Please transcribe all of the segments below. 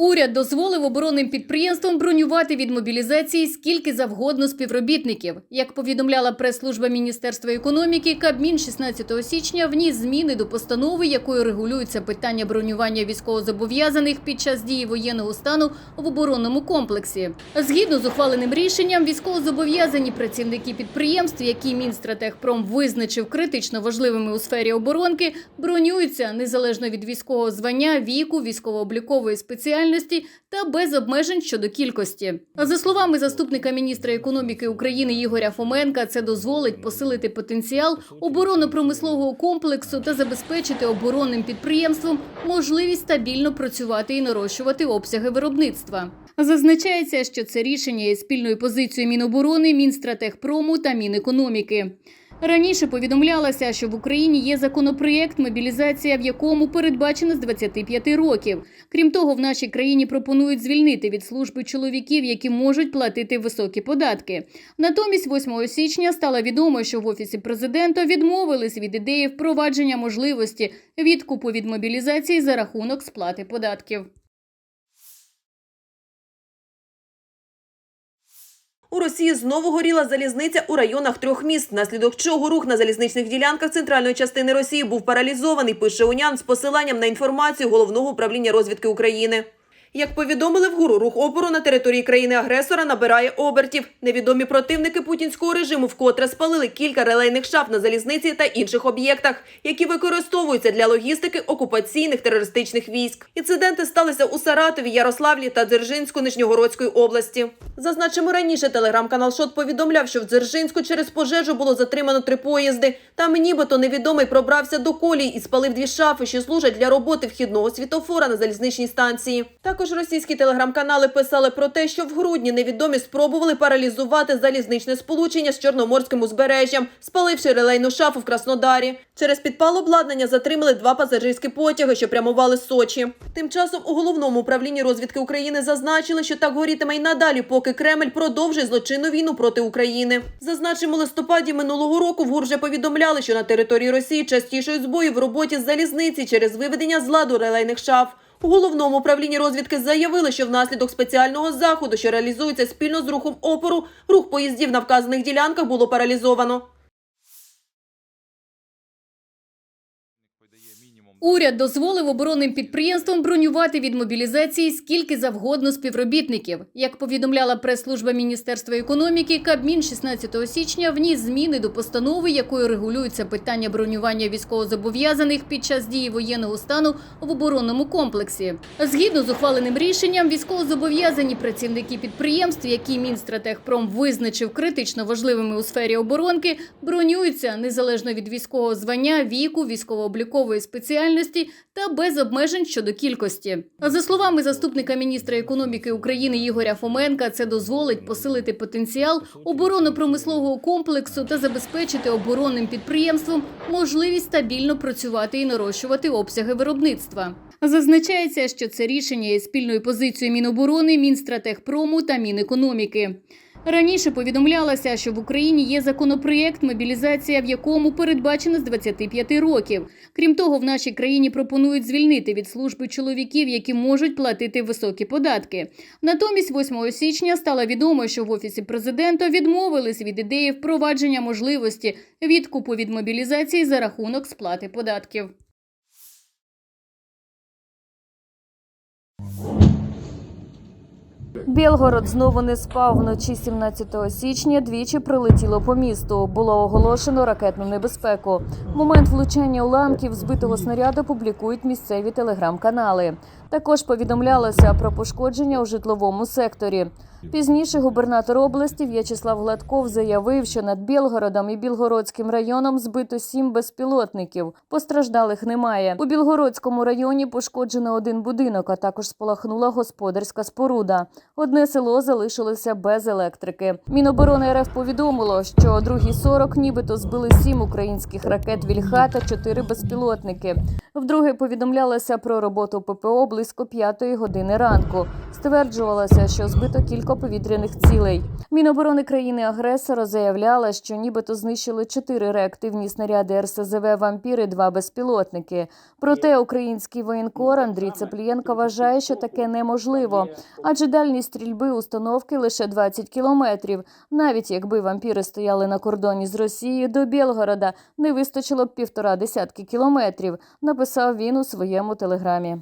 Уряд дозволив оборонним підприємствам бронювати від мобілізації скільки завгодно співробітників. Як повідомляла прес-служба Міністерства економіки, Кабмін 16 січня вніс зміни до постанови, якою регулюється питання бронювання військовозобов'язаних під час дії воєнного стану в оборонному комплексі. Згідно з ухваленим рішенням, військовозобов'язані працівники підприємств, які Мінстратегпром визначив критично важливими у сфері оборонки, бронюються незалежно від військового звання, віку, військово-облікової спеціальності та без обмежень щодо кількості. За словами заступника міністра економіки України Ігоря Фоменка, це дозволить посилити потенціал оборонно-промислового комплексу та забезпечити оборонним підприємствам можливість стабільно працювати і нарощувати обсяги виробництва. Зазначається, що це рішення є спільною позицією Міноборони, Мінстратегпрому та Мінекономіки. Раніше повідомлялося, що в Україні є законопроєкт, мобілізація в якому передбачена з 25 років. Крім того, в нашій країні пропонують звільнити від служби чоловіків, які можуть платити високі податки. Натомість, 8 січня стало відомо, що в офісі президента відмовились від ідеї впровадження можливості відкупу від мобілізації за рахунок сплати податків. У Росії знову горіла залізниця у районах трьох міст, наслідок чого рух на залізничних ділянках центральної частини Росії був паралізований, пише УНЯН з посиланням на інформацію Головного управління розвідки України. Як повідомили вгору, рух опору на території країни-агресора набирає обертів. Невідомі противники путінського режиму вкотре спалили кілька релейних шаф на залізниці та інших об'єктах, які використовуються для логістики окупаційних терористичних військ. Інциденти сталися у Саратові, Ярославлі та Дзержинську Нижньогородської області. Зазначимо раніше, телеграм-канал Шот повідомляв, що в Дзержинську через пожежу було затримано три поїзди. Там нібито невідомий пробрався до колій і спалив дві шафи, що служать для роботи вхідного світофора на залізничній станції. Також російські телеграм-канали писали про те, що в грудні невідомі спробували паралізувати залізничне сполучення з Чорноморським узбережжям, спаливши релейну шафу в Краснодарі. Через підпал обладнання затримали два пасажирські потяги, що прямували з Сочі. Тим часом у головному управлінні розвідки України зазначили, що так горітиме й надалі, поки Кремль продовжує злочинну війну проти України. Зазначимо, листопаді минулого року в ГУР вже повідомляли, що на території Росії частішають збої в роботі з залізниці через виведення з ладу релейних шаф. У головному управлінні розвідки заявили, що внаслідок спеціального заходу, що реалізується спільно з рухом опору, рух поїздів на вказаних ділянках було паралізовано. Уряд дозволив оборонним підприємствам бронювати від мобілізації скільки завгодно співробітників. Як повідомляла прес-служба Міністерства економіки, Кабмін 16 січня вніс зміни до постанови, якою регулюється питання бронювання військовозобов'язаних під час дії воєнного стану в оборонному комплексі. Згідно з ухваленим рішенням, військовозобов'язані працівники підприємств, які Мінстратегпром визначив критично важливими у сфері оборонки, бронюються незалежно від військового звання, віку, військово-облікової спеціальності та без обмежень щодо кількості. За словами заступника міністра економіки України Ігоря Фоменка, це дозволить посилити потенціал оборонно-промислового комплексу та забезпечити оборонним підприємствам можливість стабільно працювати і нарощувати обсяги виробництва. Зазначається, що це рішення є спільною позицією Міноборони, Мінстратегпрому та Мінекономіки. Раніше повідомлялося, що в Україні є законопроєкт, мобілізація в якому передбачена з 25 років. Крім того, в нашій країні пропонують звільнити від служби чоловіків, які можуть платити високі податки. Натомість, 8 січня стало відомо, що в офісі президента відмовились від ідеї впровадження можливості відкупу від мобілізації за рахунок сплати податків. Білгород знову не спав вночі 17 січня. Двічі прилетіло по місту. Було оголошено ракетну небезпеку. Момент влучання уламків збитого снаряду публікують місцеві телеграм-канали. Також повідомлялося про пошкодження у житловому секторі. Пізніше губернатор області В'ячеслав Гладков заявив, що над Білгородом і Білгородським районом збито сім безпілотників. Постраждалих немає. У Білгородському районі пошкоджено один будинок, а також спалахнула господарська споруда. Одне село залишилося без електрики. Міноборони РФ повідомило, що о 2.40 нібито збили сім українських ракет Вільха та чотири безпілотники. Вдруге повідомлялося про роботу ППО близько п'ятої години ранку. Стверджувалося, що збито кілька протиповітряних цілей. Міноборони країни-агресора заявляла, що нібито знищили чотири реактивні снаряди РСЗВ «Вампір» і два безпілотники. Проте український воєнкор Андрій Цеплієнко вважає, що таке неможливо, адже дальність стрільби установки лише 20 кілометрів. Навіть якби вампіри стояли на кордоні з Росією, до Білгорода не вистачило б півтора десятки кілометрів, написав він у своєму телеграмі.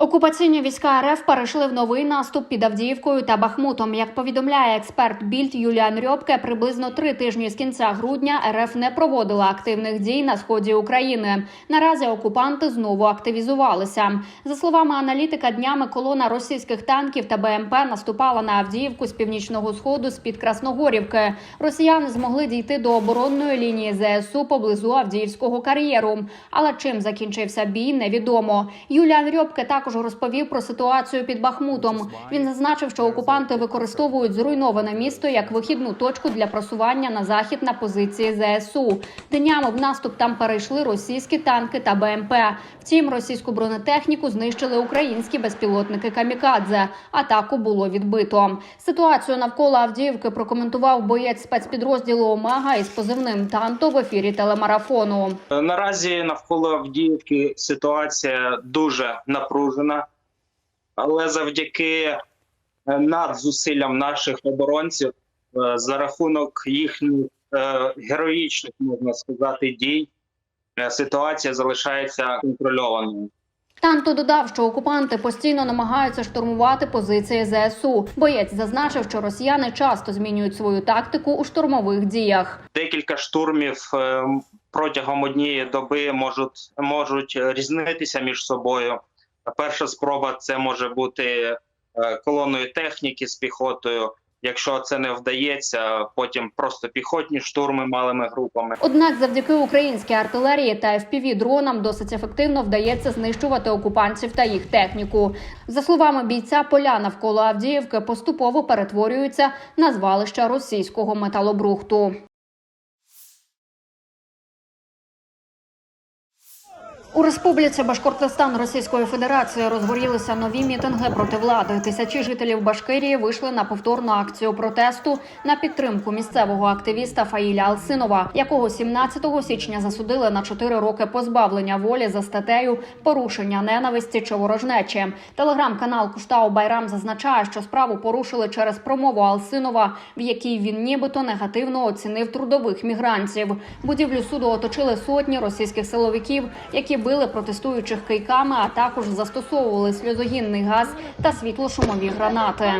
Окупаційні війська РФ перейшли в новий наступ під Авдіївкою та Бахмутом. Як повідомляє експерт Більд Юліан Рьобке, приблизно три тижні з кінця грудня РФ не проводила активних дій на сході України. Наразі окупанти знову активізувалися. За словами аналітика, днями колона російських танків та БМП наступала на Авдіївку з північного сходу з під Красногорівки. Росіяни змогли дійти до оборонної лінії ЗСУ поблизу Авдіївського кар'єру. Але чим закінчився бій, невідомо. Юліан Рьобке також розповів про ситуацію під Бахмутом. Він зазначив, що окупанти використовують зруйноване місто як вихідну точку для просування на захід на позиції ЗСУ. Днями в наступ там перейшли російські танки та БМП. Втім, російську бронетехніку знищили українські безпілотники Камікадзе. Атаку було відбито. Ситуацію навколо Авдіївки прокоментував боєць спецпідрозділу Омега із позивним Танто в ефірі телемарафону. Наразі навколо Авдіївки ситуація дуже напружена, але завдяки е, надзусиллям наших оборонців е, за рахунок їхніх е, героїчних, можна сказати, дій, ситуація залишається контрольованою. Танто додав, що окупанти постійно намагаються штурмувати позиції ЗСУ. Боєць зазначив, що росіяни часто змінюють свою тактику у штурмових діях. Декілька штурмів протягом однієї доби можуть, можуть різнитися між собою. Перша спроба це може бути е, колоною техніки з піхотою. Якщо це не вдається, потім просто піхотні штурми малими групами. Однак, завдяки українській артилерії та fpv дронам досить ефективно вдається знищувати окупантів та їх техніку. За словами бійця, поля навколо Авдіївки поступово перетворюються на звалища російського металобрухту. У республіці Башкортостан Російської Федерації розгорілися нові мітинги проти влади. Тисячі жителів Башкирії вийшли на повторну акцію протесту на підтримку місцевого активіста Фаїля Алсинова, якого 17 січня засудили на 4 роки позбавлення волі за статтею порушення ненависті чи ворожнечі. Телеграм-канал Куштау Байрам зазначає, що справу порушили через промову Алсинова, в якій він нібито негативно оцінив трудових мігрантів. Будівлю суду оточили сотні російських силовиків, які били протестуючих кийками, а також застосовували сльозогінний газ та світлошумові гранати.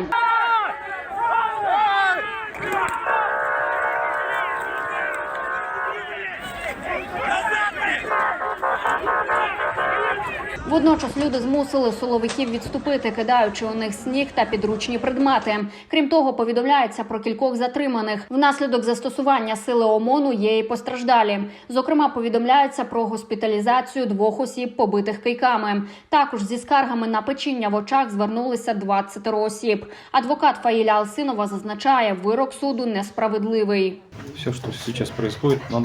Водночас люди змусили силовиків відступити, кидаючи у них сніг та підручні предмети. Крім того, повідомляється про кількох затриманих. Внаслідок застосування сили ОМОНу є і постраждалі. Зокрема, повідомляється про госпіталізацію двох осіб, побитих кийками. Також зі скаргами на печіння в очах звернулися 20 осіб. Адвокат Фаїля Алсинова зазначає, вирок суду несправедливий. все, что сейчас происходит на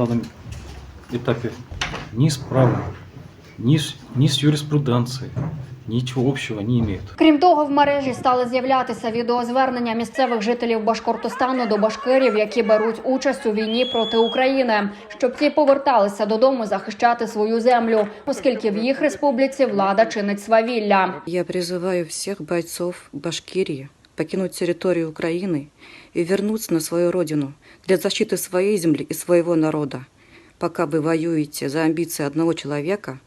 ни с правом, ни с, ни с юриспруденцией, ничего общего не имеет. Крім того, в мережі стали з'являтися відеозвернення місцевих жителів Башкортостану до башкирів, які беруть участь у війні проти України, щоб ті поверталися додому захищати свою землю, оскільки в їх республіці влада чинить свавілля. Я призываю всех бойцов Башкирии покинуть территорию Украины и вернуться на свою родину для защиты своей земли и своего народа. Пока вы воюете за амбиции одного человека,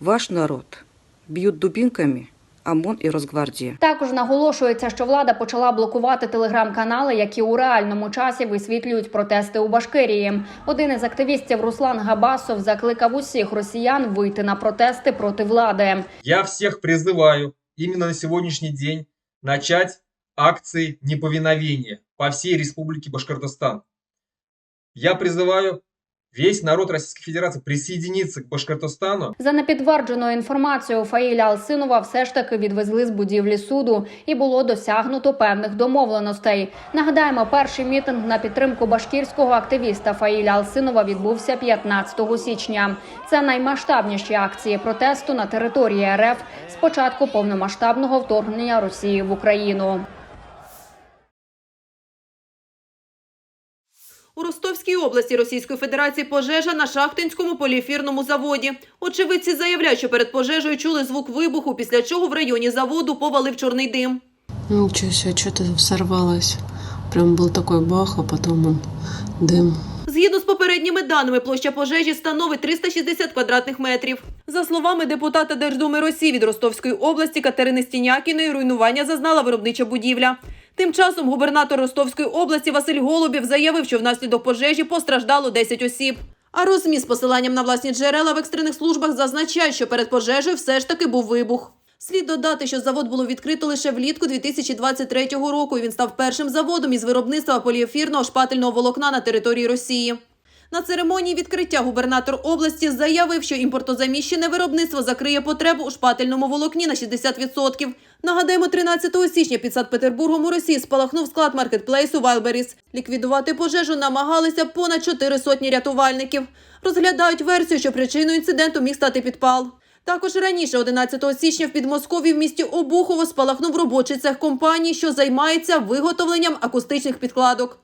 ваш народ бьют дубинками ОМОН и Росгвардия. Також наголошується, що влада почала блокувати телеграм-канали, які у реальному часі висвітлюють протести у Башкирії. Один із активістів Руслан Габасов закликав усіх росіян вийти на протести проти влади. Я всех призываю именно на сегодняшний день начать акции неповиновения по всей Республике Башкортостан. Я призываю весь народ Российской Федерации присоединится к Башкортостану, За непідтвердженою інформацією, Фаїля Алсинова все ж таки відвезли з будівлі суду і було досягнуто певних домовленостей. Нагадаємо, перший мітинг на підтримку башкірського активіста Фаїля Алсинова відбувся 15 січня. Це наймасштабніші акції протесту на території РФ з початку повномасштабного вторгнення Росії в Україну. У Ростовській області Російської Федерації пожежа на шахтинському поліефірному заводі. Очевидці заявляють, що перед пожежею чули звук вибуху, після чого в районі заводу повалив чорний дим. Ничего себе, что-то взорвалось. Прям был такой бах, а потом он дым. Згідно з попередніми даними, площа пожежі становить 360 квадратних метрів. За словами депутата Держдуми Росії від Ростовської області Катерини Стінякіної, руйнування зазнала виробнича будівля. Тим часом губернатор Ростовської області Василь Голубів заявив, що внаслідок пожежі постраждало 10 осіб. А розмі з посиланням на власні джерела в екстрених службах зазначають, що перед пожежею все ж таки був вибух. Слід додати, що завод було відкрито лише влітку 2023 року. і Він став першим заводом із виробництва поліефірного шпательного волокна на території Росії. На церемонії відкриття губернатор області заявив, що імпортозаміщене виробництво закриє потребу у шпательному волокні на 60%. Нагадаємо, 13 січня під Санкт-Петербургом у Росії спалахнув склад маркетплейсу Wildberries. Ліквідувати пожежу намагалися понад чотири сотні рятувальників. Розглядають версію, що причиною інциденту міг стати підпал. Також раніше, 11 січня, в Підмосков'ї в місті Обухово спалахнув робочий цех компанії, що займається виготовленням акустичних підкладок.